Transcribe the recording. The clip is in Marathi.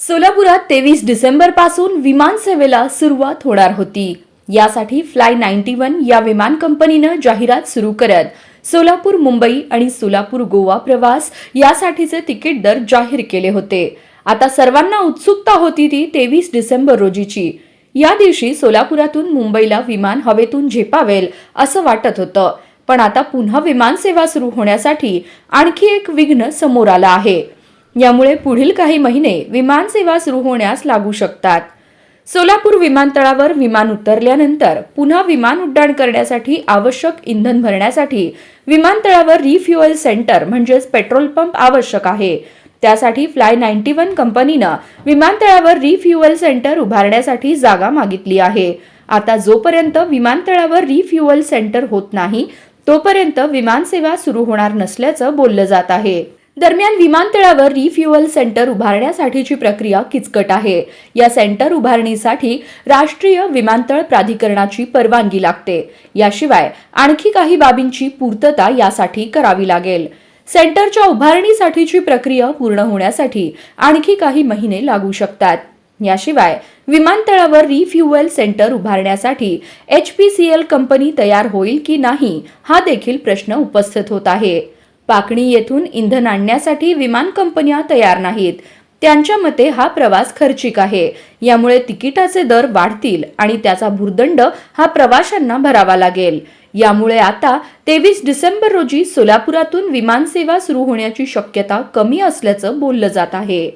सोलापुरात तेवीस डिसेंबरपासून सुरुवात होणार होती. यासाठी फ्लाय नाईन्टी वन या विमान कंपनीनं जाहिरात सुरू करत सोलापूर मुंबई आणि सोलापूर गोवा प्रवास यासाठीचे तिकीट दर जाहीर केले होते. आता सर्वांना उत्सुकता होती ती तेवीस डिसेंबर रोजीची. या दिवशी सोलापुरातून मुंबईला विमान हवेतून झेपावेल असं वाटत होतं. पण आता पुन्हा विमानसेवा सुरू होण्यासाठी आणखी एक विघ्न समोर आलं आहे. यामुळे पुढील काही महिने विमानसेवा सुरू होण्यास लागू शकतात. सोलापूर विमानतळावर विमान उतरल्यानंतर पुन्हा विमान उड्डाण करण्यासाठी आवश्यक इंधन भरण्यासाठी विमानतळावर रिफ्युअल सेंटर म्हणजेच पेट्रोल पंप आवश्यक आहे. त्यासाठी फ्लाय नाईन्टी वन कंपनीनं विमानतळावर रिफ्युअल सेंटर उभारण्यासाठी जागा मागितली आहे. आता जोपर्यंत विमानतळावर रिफ्युअल सेंटर होत नाही तोपर्यंत विमानसेवा सुरू होणार नसल्याचं बोललं जात आहे. दरम्यान विमानतळावर रिफ्युअल सेंटर उभारण्यासाठीची प्रक्रिया किचकट आहे. या सेंटर उभारणीसाठी राष्ट्रीय विमानतळ प्राधिकरणाची परवानगी लागते. याशिवाय आणखी काही बाबींची पूर्तता यासाठी करावी लागेल. सेंटरच्या उभारणीसाठीची प्रक्रिया पूर्ण होण्यासाठी आणखी काही महिने लागू शकतात. याशिवाय विमानतळावर रिफ्युअल सेंटर उभारण्यासाठी H P C L company तयार होईल की नाही हा देखील प्रश्न उपस्थित होत आहे. पाकणी येथून इंधन आणण्यासाठी विमान कंपन्या तयार नाहीत. त्यांच्या मते हा प्रवास खर्चिक आहे. यामुळे तिकिटाचे दर वाढतील आणि त्याचा भुर्दंड हा प्रवाशांना भरावा लागेल. यामुळे आता तेवीस डिसेंबर रोजी सोलापुरातून विमानसेवा सुरू होण्याची शक्यता कमी असल्याचं बोललं जात आहे.